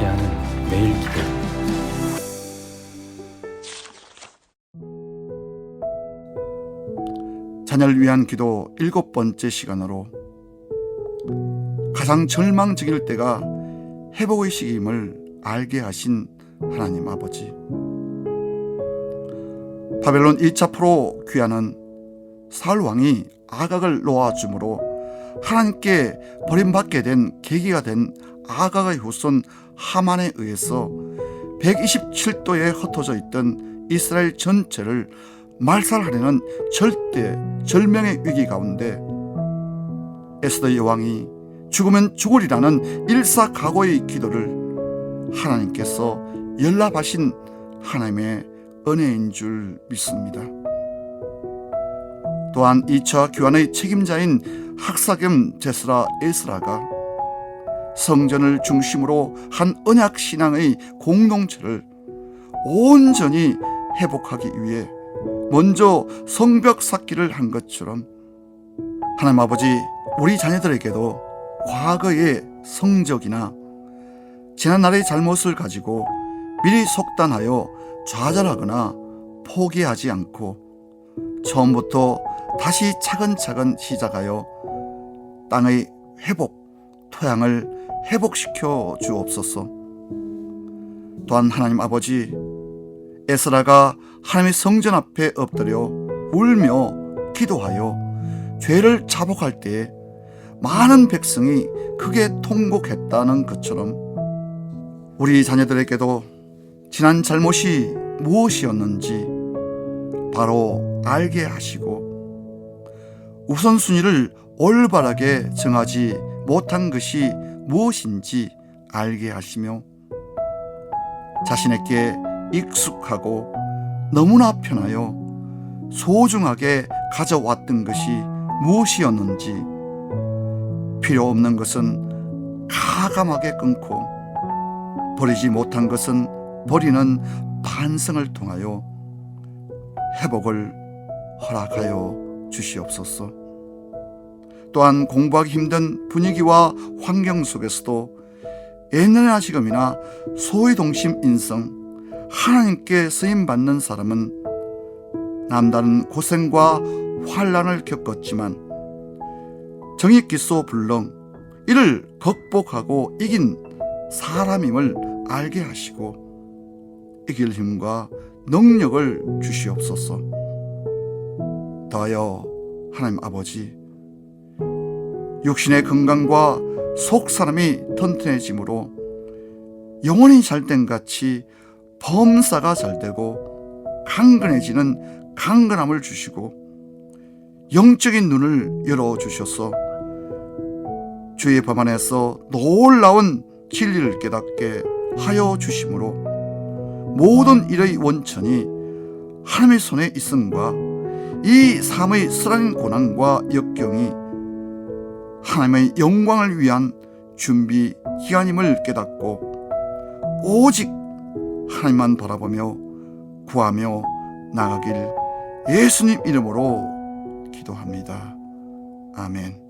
함께하는 매일 기도 자녀를 위한 기도 일곱 번째 시간으로 가장 절망적일 때가 회복의 시기임을 알게 하신 하나님 아버지. 바벨론 1차 포로 귀환은 사울 왕이 아각을 놓아줌으로 하나님께 버림받게 된 계기가 된 아각의 후손 하만에 의해서 127도에 흩어져 있던 이스라엘 전체를 말살하려는 절대 절명의 위기 가운데 에스더 여왕이 죽으면 죽으리라는 일사각오의 기도를 하나님께서 연락하신 하나님의 은혜인 줄 믿습니다. 또한 2차 교환의 책임자인 학사 겸 제스라 에스라가 성전을 중심으로 한 언약 신앙의 공동체를 온전히 회복하기 위해 먼저 성벽 쌓기를 한 것처럼 하나님 아버지 우리 자녀들에게도 과거의 성적이나 지난날의 잘못을 가지고 미리 속단하여 좌절하거나 포기하지 않고 처음부터 다시 차근차근 시작하여 땅의 회복, 토양을 회복시켜 주옵소서. 또한 하나님 아버지 에스라가 하나님의 성전 앞에 엎드려 울며 기도하여 죄를 자복할 때에 많은 백성이 크게 통곡했다는 것처럼 우리 자녀들에게도 지난 잘못이 무엇이었는지 바로 알게 하시고 우선순위를 올바르게 정하지 못한 것이 무엇인지 알게 하시며 자신에게 익숙하고 너무나 편하여 소중하게 가져왔던 것이 무엇이었는지 필요 없는 것은 가감하게 끊고 버리지 못한 것은 버리는 반성을 통하여 회복을 허락하여 주시옵소서. 또한 공부하기 힘든 분위기와 환경 속에서도 옛날이나 지금이나 소위 동심 인성 하나님께 쓰임 받는 사람은 남다른 고생과 환란을 겪었지만 정익기소 불능 이를 극복하고 이긴 사람임을 알게 하시고 이길 힘과 능력을 주시옵소서. 더하여 하나님 아버지 육신의 건강과 속 사람이 튼튼해짐으로 영혼이 잘된 같이 범사가 잘되고 강건해지는 강건함을 주시고 영적인 눈을 열어 주셔서 주의 법 안에서 놀라운 진리를 깨닫게 하여 주심으로 모든 일의 원천이 하나님의 손에 있음과 이 삶의 쓰라린 고난과 역경이 하나님의 영광을 위한 준비 기간임을 깨닫고 오직 하나님만 바라보며 구하며 나가길 예수님 이름으로 기도합니다. 아멘.